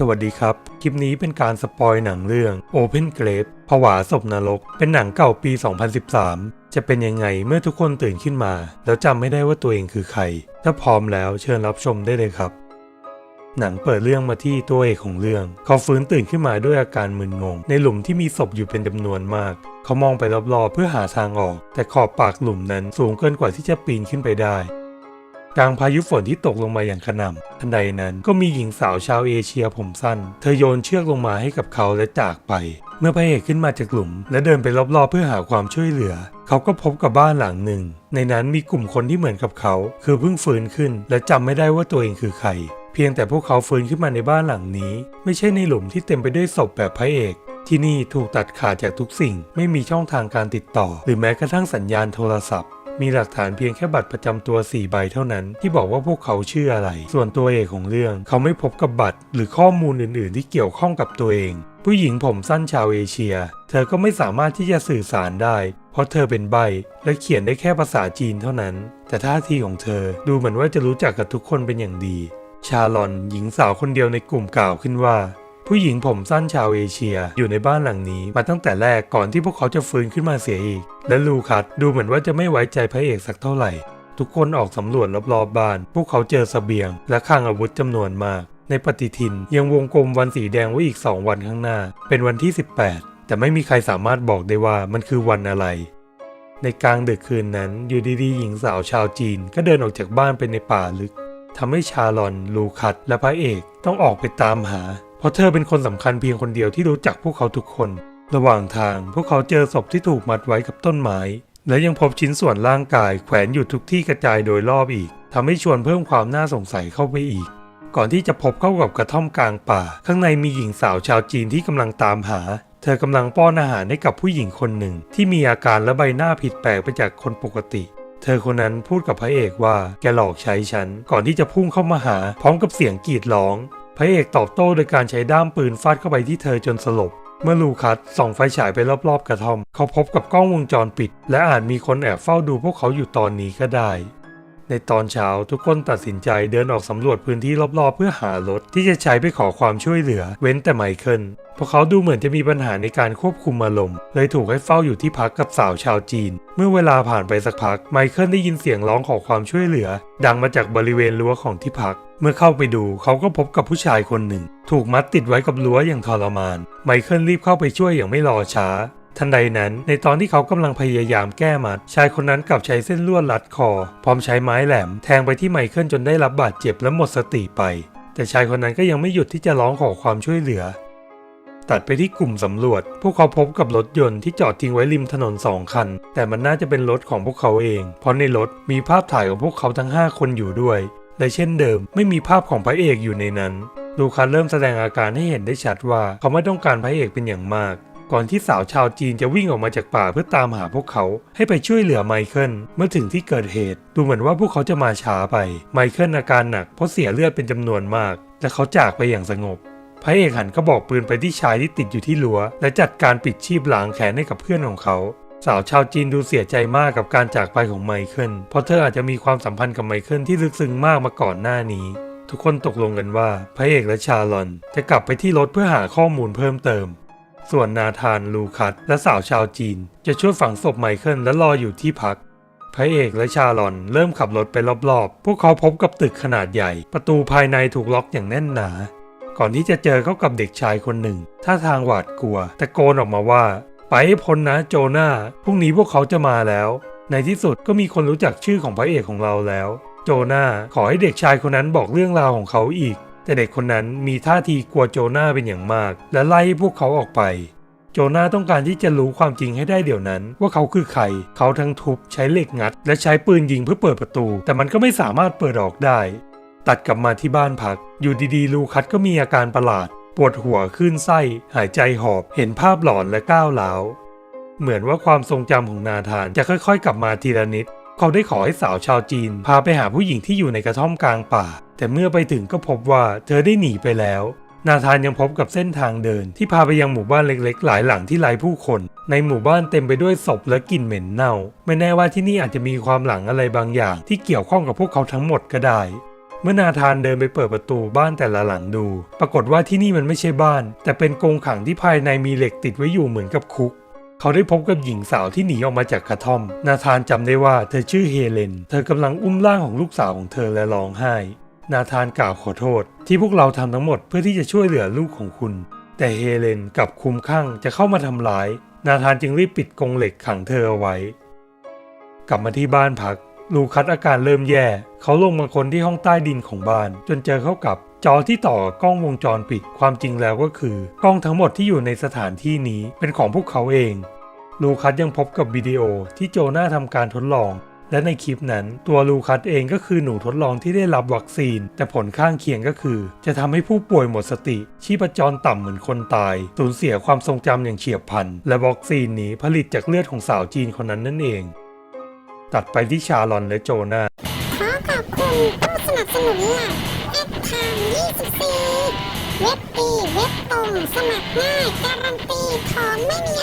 สวัสดีครับ คลิปนี้เป็นการสปอยหนังเรื่อง Open Grave ผวาศพนรก เป็นหนังเก่าปี 2013 จะเป็นยังไงเมื่อทุกคนตื่นขึ้นมา แล้วจำไม่ได้ว่าตัวเองคือใคร ถ้าพร้อมแล้วเชิญรับชมได้เลยครับ หนังเปิดเรื่องมาที่ตัวเอกของเรื่อง เขาฟื้นตื่นขึ้นมาด้วยอาการมึนงง ในหลุมที่มีศพอยู่เป็นจำนวนมาก เขามองไปรอบๆเพื่อหาทางออก แต่ขอบปากหลุมนั้นสูงเกินกว่าที่จะปีนขึ้นไปได้ กลางพายุฝนที่ตกลงมาอย่างขนำทันใดนั้นก็มีหญิงสาวชาวเอเชียผมสั้น เธอโยนเชือกลงมาให้กับเขาและจากไป เมื่อพระเอกขึ้นมาจากหลุม และเดินไปรอบๆเพื่อหาความช่วยเหลือ เขาก็พบกับบ้านหลังหนึ่ง ในนั้นมีกลุ่มคนที่เหมือนกับเขา คือเพิ่งฟื้นขึ้น และจำไม่ได้ว่าตัวเองคือใคร เพียงแต่พวกเขาฟื้นขึ้นมาในบ้านหลังนี้ ไม่ใช่ในหลุมที่เต็มไปด้วยศพแบบพระเอกที่นี่ถูกตัดขาดจากทุกสิ่ง ไม่มีช่องทางการติดต่อ หรือแม้กระทั่งสัญญาณโทรศัพท์ มีหลักฐานเพียงแค่บัตรประจำตัว 4 ใบเท่านั้น ที่บอกว่าพวกเขาชื่ออะไร ส่วนตัวเอกของเรื่อง เขาไม่พบกับบัตร หรือข้อมูลอื่น ๆ ที่เกี่ยวข้องกับตัวเอง ผู้หญิงผมสั้นชาวเอเชีย เธอก็ไม่สามารถที่จะสื่อสารได้ เพราะเธอเป็นใบและเขียนได้แค่ภาษาจีนเท่านั้น แต่ท่าทีของเธอดูเหมือนว่าจะรู้จักกับทุกคนเป็นอย่างดี ชาลอนหญิงสาวคนเดียวในกลุ่มกล่าวขึ้นว่า ผู้หญิงผมสั้นชาวเอเชียอยู่ในบ้านหลังนี้มาตั้งแต่แรกก่อนที่พวกเขาจะฟื้นขึ้นมาเสียอีก และลูคัสดูเหมือนว่าจะไม่ไว้ใจพระเอกสักเท่าไหร่ ทุกคนออกสำรวจรอบๆบบ้าน พวกเขาเจอเสบียง และข้างอาวุธจำนวนมาก ในปฏิทินยังวงกลมวันสีแดงไว้อีก 2 วันข้างหน้า เป็นวันที่ 18 แต่ไม่มีใครสามารถบอกได้ว่ามันคือวันอะไร ในกลางดึกคืนนั้นอยู่ดีๆหญิงสาวชาวจีน ก็เดินออกจากบ้านไปในป่าลึกทำให้ชาลอน ลูคัสและพระเอกต้องออกไปตามหา ราะเธอเป็นคนสำคัญเพียงคนเดียวที่รู้จักพวกเขาทุกคน ระหว่างทางพวกเขาเจอศพที่ถูกมัดไว้กับต้นไม้ และยังพบชิ้นส่วนร่างกายแขวนอยู่ทุกที่กระจายโดยรอบอีกทำให้ชวนเพิ่มความน่าสงสัยเข้าไปอีก ก่อนที่จะพบเข้ากับกระท่อมกลางป่า ข้างในมีหญิงสาวชาวจีนที่กำลังตามหา เธอกำลังป้อนอาหารให้กับผู้หญิงคนหนึ่ง ที่มีอาการและใบหน้าผิดแปลกไปจากคนปกติเธอคนนั้นพูดกับพระเอกว่าแกหลอกใช้ฉัน ก่อนที่จะพุ่งเข้ามาหา พร้อมกับเสียงกรีดร้อง พระเอกตอบโต้โดยการใช้ด้ามปืนฟาดเข้าไปที่เธอจนสลบ เมื่อลูคัสส่องไฟฉายไปรอบๆกระท่อม เขาพบกับกล้องวงจรปิด และอาจมีคนแอบเฝ้าดูพวกเขาอยู่ตอนนี้ก็ได้ ในตอนเช้าทุกคนตัดสินใจเดินออกสำรวจพื้นที่รอบๆ เพื่อหารถที่จะใช้ไปขอความช่วยเหลือ เว้นแต่ไมเคิลพวกเขาดูเหมือนจะมีปัญหาในการควบคุมอารมณ์เลยถูกให้เฝ้าอยู่ที่พักกับสาวชาวจีน เมื่อเวลาผ่านไปสักพักไมเคิลได้ยินเสียงร้องขอความช่วยเหลือ ดังมาจากบริเวณรั้วของที่พัก เมื่อเข้าไปดูเขาก็พบกับผู้ชายคนหนึ่ง ถูกมัดติดไว้กับรั้วอย่างทรมาน ไมเคิลรีบเข้าไปช่วยอย่างไม่รอช้า ทันใดนั้น ในตอนที่เขากำลังพยายามแก้มัด ชายคนนั้นกลับใช้เส้นลวดรัดคอ พร้อมใช้ไม้แหลมแทงไปที่ไมเคิลจนได้รับบาดเจ็บและหมดสติไป แต่ชายคนนั้นก็ยังไม่หยุดที่จะร้องขอความช่วยเหลือ ตัดไปที่กลุ่มสำรวจ พวกเขาพบกับรถยนต์ที่จอดทิ้งไว้ริมถนนสองคัน แต่มันน่าจะเป็นรถของพวกเขาเอง เพราะในรถมีภาพถ่ายของพวกเขาทั้ง 5 คนอยู่ด้วย และเช่นเดิม ไม่มีภาพของพระเอกอยู่ในนั้น ลูคัสเริ่มแสดงอาการให้เห็นได้ชัดว่าเขาไม่ต้องการพระเอกเป็นอย่างมาก ก่อนที่สาวชาวจีนจะวิ่งออกมาจากป่าเพื่อตามหาพวกเขาให้ไปช่วยเหลือไมเคิลเมื่อถึงที่เกิดเหตุ ดูเหมือนว่าพวกเขาจะมาช้าไป ไมเคิลอาการหนักเพราะเสียเลือดเป็นจำนวนมาก และเขาจากไปอย่างสงบพระเอกหันก็บอกปืนไปที่ชายที่ติดอยู่ที่รั้ว และจัดการปิดชีพหลางแขนให้กับเพื่อนของเขา สาวชาวจีนดูเสียใจมากกับการจากไปของไมเคิลเพราะเธออาจจะมีความสัมพันธ์กับไมเคิลที่ลึกซึ้งมากมาก่อนหน้านี้ทุกคนตกลงกันว่าพระเอกและชาลอนจะกลับไปที่รถเพื่อหาข้อมูลเพิ่มเติม ส่วนนาธานลูคัสและสาวชาวจีน จะช่วยฝังศพไมเคิลและรออยู่ที่พัก พระเอกและชาลอนเริ่มขับรถไปรอบๆ พวกเขาพบกับตึกขนาดใหญ่ ประตูภายในถูกล็อกอย่างแน่นหนา ก่อนที่จะเจอเข้ากับเด็กชายคนหนึ่ง ท่าทางหวาดกลัว ตะโกนออกมาว่า ไปให้พ้นนะโจนาพรุ่งนี้พวกเขาจะมาแล้ว ในที่สุดก็มีคนรู้จักชื่อของพระเอกของเราแล้ว โจนาขอให้เด็กชายคนนั้นบอกเรื่องราวของเขาอีก แต่เด็กคนนั้นมีท่าทีกลัวโจนาเป็นอย่างมาก และไล่พวกเขาออกไป โจนาต้องการที่จะรู้ความจริงให้ได้เดี๋ยวนั้น ว่าเขาคือใคร เขาทั้งทุบใช้เหล็กงัด และใช้ปืนยิงเพื่อเปิดประตู แต่มันก็ไม่สามารถเปิดออกได้ ตัดกลับมาที่บ้านพัก อยู่ดีๆ ลูคัสก็มีอาการประหลาด ปวดหัวขึ้นไส้ หายใจหอบ เห็นภาพหลอนและก้าวร้าวเหมือนว่าความทรงจำของนาธานจะค่อย ๆ กลับมาทีละนิด เขาได้ขอให้สาวชาวจีน พาไปหาผู้หญิงที่อยู่ในกระท่อมกลางป่า แต่เมื่อไปถึงก็พบว่าเธอได้หนีไปแล้ว นาธานยังพบกับเส้นทางเดิน ที่พาไปยังหมู่บ้านเล็กๆ หลายหลังที่ไร้ผู้คน ในหมู่บ้านเต็มไปด้วยศพและกลิ่นเหม็นเน่า ไม่แน่ว่าที่นี่อาจจะมีความหลังอะไรบางอย่าง ที่เกี่ยวข้องกับพวกเขาทั้งหมดก็ได้เมื่อนาธานเดินไปเปิดประตูบ้านแต่ละหลังดู ปรากฏว่าที่นี่มันไม่ใช่บ้าน แต่เป็นกรงขังที่ภายในมีเหล็กติดไว้อยู่เหมือนกับคุก เขาได้พบกับหญิงสาวที่หนีออกมาจากกระท่อม นาธานจำได้ว่าเธอชื่อเฮเลน เธอกำลังอุ้มร่างของลูกสาวของเธอและร้องไห้ นาธานกล่าวขอโทษ ที่พวกเราทำทั้งหมดเพื่อที่จะช่วยเหลือลูกของคุณ แต่เฮเลนกลับคุมข้างจะเข้ามาทำร้าย นาธานจึงรีบปิดกรงเหล็กขังเธอเอาไว้ กลับมาที่บ้านพัก ลูคัสอาการเริ่มแย่ เขาลงมาคนที่ห้องใต้ดินของบ้าน จนเจอเข้ากับจอที่ต่อกล้องวงจรปิดความจริงแล้วก็คือ กล้องทั้งหมดที่อยู่ในสถานที่นี้เป็นของพวกเขาเอง ลูคัสยังพบกับวิดีโอที่โจนาทำการทดลอง และในคลิปนั้นตัวลูคัสเองก็คือหนูทดลองที่ได้รับวัคซีน แต่ผลข้างเคียงก็คือ จะทำให้ผู้ป่วยหมดสติ ชีพจรต่ำเหมือนคนตาย สูญเสียความทรงจำอย่างเฉียบพลัน และวัคซีนนี้ผลิตจากเลือดของสาวจีนคนนั้นนั่นเอง ตัดไปที่ชาลอนและโจนาขอขอบคุณผู้สนับสนุนหลักแอดทาง24เว็บดี เว็บตรงสมัครง่ายการันตีของไม่มี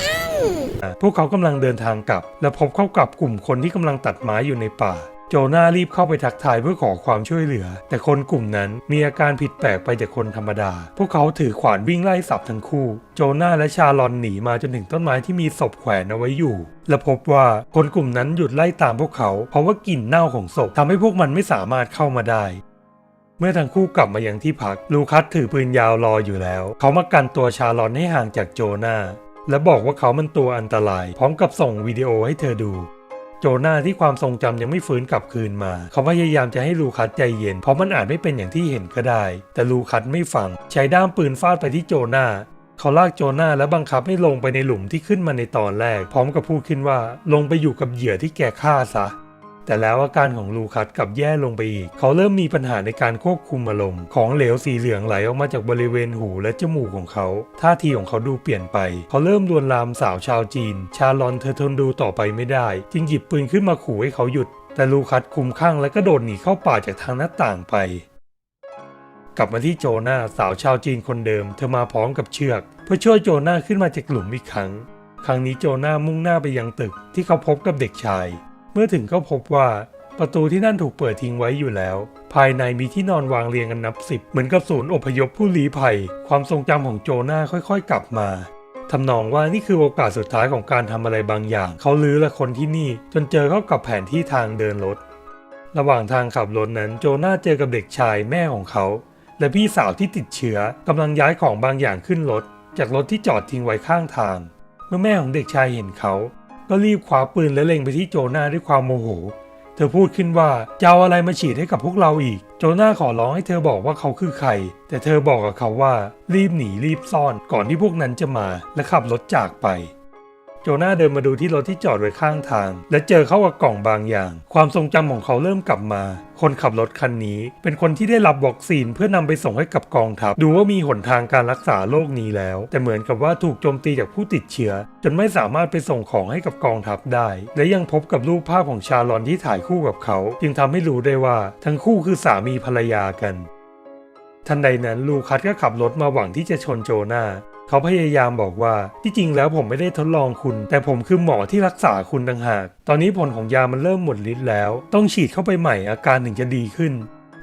อัน พวกเขากำลังเดินทางกลับ และพบเข้ากับกลุ่มคนที่กำลังตัดไม้อยู่ในป่า โจนารีบเข้าไปทักทายเพื่อขอความช่วยเหลือ แต่คนกลุ่มนั้นมีอาการผิดแปลกไปจากคนธรรมดา พวกเขาถือขวานวิ่งไล่สับทั้งคู่ โจนาและชาลอนหนีมาจนถึงต้นไม้ที่มีศพแขวนเอาไว้อยู่ และพบว่าคนกลุ่มนั้นหยุดไล่ตามพวกเขา เพราะว่ากลิ่นเน่าของศพทำให้พวกมันไม่สามารถเข้ามาได้ เมื่อทั้งคู่กลับมายังที่พัก ลูคัสถือปืนยาวรออยู่แล้ว เขามากันตัวชาลอนให้ห่างจากโจนาและบอกว่าเขามันตัวอันตราย พร้อมกับส่งวิดีโอให้เธอดู โจนาที่ความทรงจำยังไม่ฟื้นกลับคืนมา เขาพยายามจะให้ลูคัสใจเย็น เพราะมันอาจไม่เป็นอย่างที่เห็นก็ได้ แต่ลูคัสไม่ฟัง ใช้ด้ามปืนฟาดไปที่โจนาเขาลากโจนาและบังคับให้ลงไปในหลุมที่ขึ้นมาในตอนแรก พร้อมกับพูดขึ้นว่าลงไปอยู่กับเหยื่อที่แกฆ่าซะ แต่แล้วอาการของลูคัสกลับแย่ลงไปอีก เขาเริ่มมีปัญหาในการควบคุมอารมณ์ของเหลวสีเหลืองไหลออกมาจากบริเวณหูและจมูกของเขา ท่าทีของเขาดูเปลี่ยนไป เขาเริ่มลวนลามสาวชาวจีน ชาลอนเธอทนดูต่อไปไม่ได้ จึงหยิบปืนขึ้นมาขู่ให้เขาหยุด แต่ลูคัสคุมข้างและก็โดดหนีเข้าป่าจากทางหน้าต่างไปกลับมาที่โจนาสาวชาวจีนคนเดิม เธอมาพร้อมกับเชือก เพื่อช่วยโจนาขึ้นมาจากหลุมอีกครั้ง ครั้งนี้โจนามุ่งหน้าไปยังตึกที่เขาพบกับเด็กชาย เมื่อถึงก็พบว่าประตูที่นั่นถูกเปิดทิ้งไว้อยู่แล้ว ภายในมีที่นอนวางเรียงกันนับสิบเหมือนกับศูนย์อพยพผู้ลี้ภัย ความทรงจำของโจนาค่อยๆ กลับมาทำนองว่านี่คือโอกาสสุดท้ายของการทำอะไรบางอย่าง เขาลื้อและคนที่นี่ จนเจอเข้ากับแผนที่ทางเดินรถ ระหว่างทางขับรถนั้นโจนาเจอกับเด็กชายแม่ของเขา และพี่สาวที่ติดเชื้อกำลังย้ายของบางอย่างขึ้นรถ จากรถที่จอดทิ้งไว้ข้างทาง เมื่อแม่ของเด็กชายเห็นเขา ก็รีบคว้าปืนและเล็งไปที่โจนาด้วยความโมโห เธอพูดขึ้นว่าจะเอาอะไรมาฉีดให้กับพวกเราอีก โจนาขอร้องให้เธอบอกว่าเขาคือใคร แต่เธอบอกกับเขาว่ารีบหนีรีบซ่อนก่อนที่พวกนั้นจะมาและขับรถจากไป โจนาเดินมาดูที่รถที่จอดไว้ข้างทาง และเจอเข้ากับกล่องบางอย่าง ความทรงจำของเขาเริ่มกลับมา คนขับรถคันนี้ เป็นคนที่ได้รับวัคซีนเพื่อนำไปส่งให้กับกองทัพ ดูว่ามีหนทางการรักษาโรคนี้แล้ว แต่เหมือนกับว่าถูกโจมตีจากผู้ติดเชื้อ จนไม่สามารถไปส่งของให้กับกองทัพได้ และยังพบกับรูปภาพของชาลอนที่ถ่ายคู่กับเขา จึงทำให้รู้ได้ว่า ทั้งคู่คือสามีภรรยากัน ทันใดนั้นลูคัสก็ขับรถมาหวังที่จะชนโจนา เขาพยายามบอกว่าที่จริงแล้วผมไม่ได้ทดลองคุณ แต่ผมคือหมอที่รักษาคุณต่างหาก ตอนนี้ผลของยามันเริ่มหมดฤทธิ์แล้ว ต้องฉีดเข้าไปใหม่อาการถึงจะดีขึ้น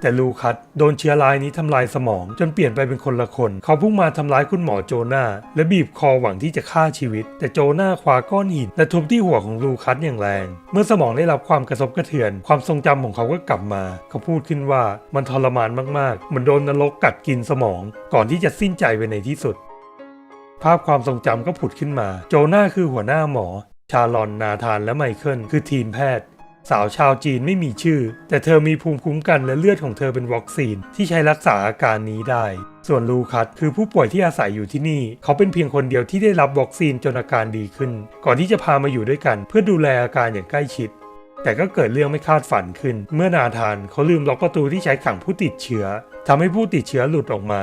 แต่ลูคัสโดนเชื้อรายนี้ทำลายสมอง จนเปลี่ยนไปเป็นคนละคน เขาพุ่งมาทำร้ายคุณหมอโจนาและบีบคอหวังที่จะฆ่าชีวิต แต่โจนาคว้าก้อนหินและทุบที่หัวของลูคัสอย่างแรง เมื่อสมองได้รับความกระทบกระเทือน ความทรงจำของเขาก็กลับมา เขาพูดขึ้นว่ามันทรมานมากๆเหมือนโดนนรกกัดกินสมอง ก่อนที่จะสิ้นใจไปในที่สุด ภาพความทรงจำก็ผุดขึ้นมา โจนาคือหัวหน้าหมอ ชาลอนนาธานและไมเคิลคือทีมแพทย์ สาวชาวจีนไม่มีชื่อ แต่เธอมีภูมิคุ้มกันและเลือดของเธอเป็นวัคซีนที่ใช้รักษาอาการนี้ได้ ส่วนลูคัสคือผู้ป่วยที่อาศัยอยู่ที่นี่ เขาเป็นเพียงคนเดียวที่ได้รับวัคซีนจนอาการดีขึ้น ก่อนที่จะพามาอยู่ด้วยกัน เพื่อดูแลอาการอย่างใกล้ชิดแต่ก็เกิดเรื่องไม่คาดฝันขึ้น เมื่อนาธานเขาลืมล็อกประตูที่ใช้ขังผู้ติดเชื้อทำให้ผู้ติดเชื้อหลุดออกมา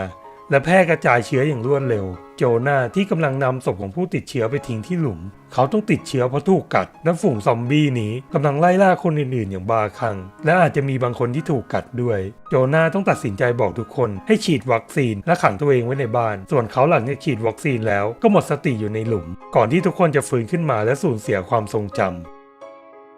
และแพร่กระจายเชื้ออย่างรวดเร็ว โจนาที่กำลังนำศพของผู้ติดเชื้อไปทิ้งที่หลุม เขาต้องติดเชื้อเพราะถูกกัด และฝูงซอมบี้นี้กำลังไล่ล่าคนอื่นๆ อย่างบาคลัง และอาจจะมีบางคนที่ถูกกัดด้วย โจนาต้องตัดสินใจบอกทุกคน ให้ฉีดวัคซีนและขังตัวเองไว้ในบ้าน ส่วนเขาหลังจากฉีดวัคซีนแล้วก็หมดสติอยู่ในหลุม ก่อนที่ทุกคนจะฟื้นขึ้นมาและสูญเสียความทรงจำ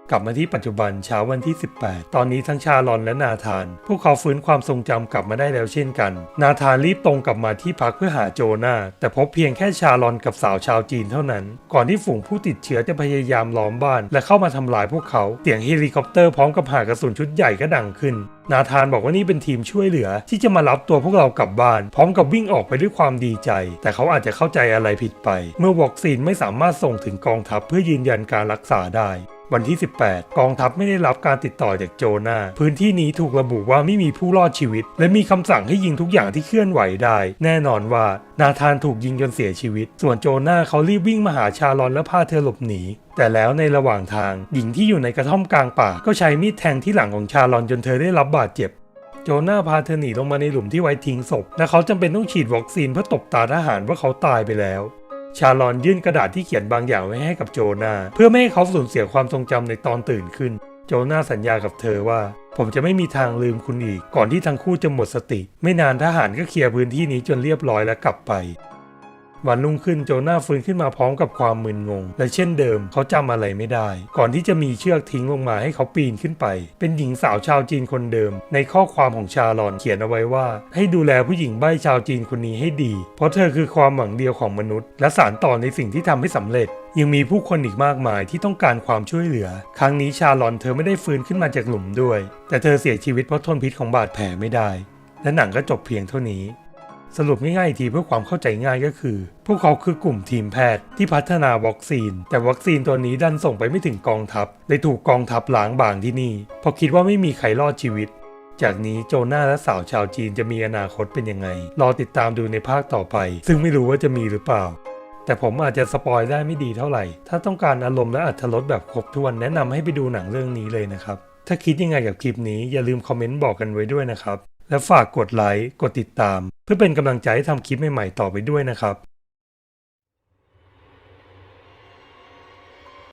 กลับมาที่ปัจจุบันเช้าวันที่ 18 ตอนนี้ทั้งชาลอนและนาธาน พวกเขาฟื้นความทรงจำกลับมาได้แล้วเช่นกัน นาธานรีบตรงกลับมาที่พักเพื่อหาโจนาแต่พบเพียงแค่ชาลอนกับสาวชาวจีนเท่านั้น ก่อนที่ฝูงผู้ติดเชื้อจะพยายามล้อมบ้าน และเข้ามาทำลายพวกเขา เสียงเฮลิคอปเตอร์พร้อมกับหากระสุนชุดใหญ่ก็ดังขึ้น นาธานบอกว่านี่เป็นทีมช่วยเหลือ ที่จะมารับตัวพวกเรากลับบ้าน พร้อมกับวิ่งออกไปด้วยความดีใจ แต่เขาอาจจะเข้าใจอะไรผิดไป เมื่อวัคซีนไม่สามารถส่งถึงกองทัพเพื่อยืนยันการรักษาได้ วันที่ 18 กองทัพไม่ได้รับการติดต่อจากโจนา พื้นที่นี้ถูกระบุว่าไม่มีผู้รอดชีวิต และมีคำสั่งให้ยิงทุกอย่างที่เคลื่อนไหวได้ แน่นอนว่านาธานถูกยิงจนเสียชีวิต ส่วนโจนาเขารีบวิ่งมาหาชาลอนและพาเธอหลบหนี แต่แล้วในระหว่างทาง หญิงที่อยู่ในกระท่อมกลางป่า ก็ใช้มีดแทงที่หลังของชาลอนจนเธอได้รับบาดเจ็บโจนาพาเธอหนีลงมาในหลุมที่ไว้ทิ้งศพ และเขาจำเป็นต้องฉีดวัคซีนเพื่อตบตาทหารว่าเขาตายไปแล้ว ชาลอนยื่นกระดาษที่เขียนบางอย่างไว้ให้กับโจนาเพื่อไม่ให้เขาสูญเสียความทรงจำในตอนตื่นขึ้น โจนาสัญญากับเธอว่า ผมจะไม่มีทางลืมคุณอีก ก่อนที่ทั้งคู่จะหมดสติ ไม่นานทหารก็เคลียร์พื้นที่นี้จนเรียบร้อยและกลับไป วันรุ่งขึ้นโจนาฟื้นขึ้นมาพร้อมกับความมึนงง และเช่นเดิมเขาจำอะไรไม่ได้ ก่อนที่จะมีเชือกทิ้งลงมาให้เขาปีนขึ้นไป เป็นหญิงสาวชาวจีนคนเดิม ในข้อความของชาลอนเขียนเอาไว้ว่า ให้ดูแลผู้หญิงใบ้ชาวจีนคนนี้ให้ดี เพราะเธอคือความหวังเดียวของมนุษย์ และสารต่อในสิ่งที่ทำให้สำเร็จยังมีผู้คนอีกมากมายที่ต้องการความช่วยเหลือ ครั้งนี้ชาลอนเธอไม่ได้ฟื้นขึ้นมาจากหลุมด้วย แต่เธอเสียชีวิตเพราะทนพิษของบาดแผลไม่ได้ และหนังก็จบเพียงเท่านี้ สรุปง่ายๆทีเพื่อความเข้าใจง่ายก็คือ พวกเขาคือกลุ่มทีมแพทย์ที่พัฒนาวัคซีน แต่วัคซีนตัวนี้ดันส่งไปไม่ถึงกองทัพเลยถูกกองทัพล้างบางที่นี่เพราะคิดว่าไม่มีใครรอดชีวิต จากนี้โจนาและสาวชาวจีนจะมีอนาคตเป็นยังไง รอติดตามดูในภาคต่อไป ซึ่งไม่รู้ว่าจะมีหรือเปล่า แต่ผมอาจจะสปอยได้ไม่ดีเท่าไหร่ ถ้าต้องการอารมณ์และอรรถรสแบบครบถ้วนแนะนำให้ไปดูหนังเรื่องนี้เลยนะครับถ้าคิดยังไงกับคลิปนี้อย่าลืมคอมเมนต์บอกกันไว้ด้วยนะครับและฝากกดไลค์กดติดตาม เพื่อเป็นกำลังใจให้ทำคลิปใหม่ๆต่อไปด้วยนะครับ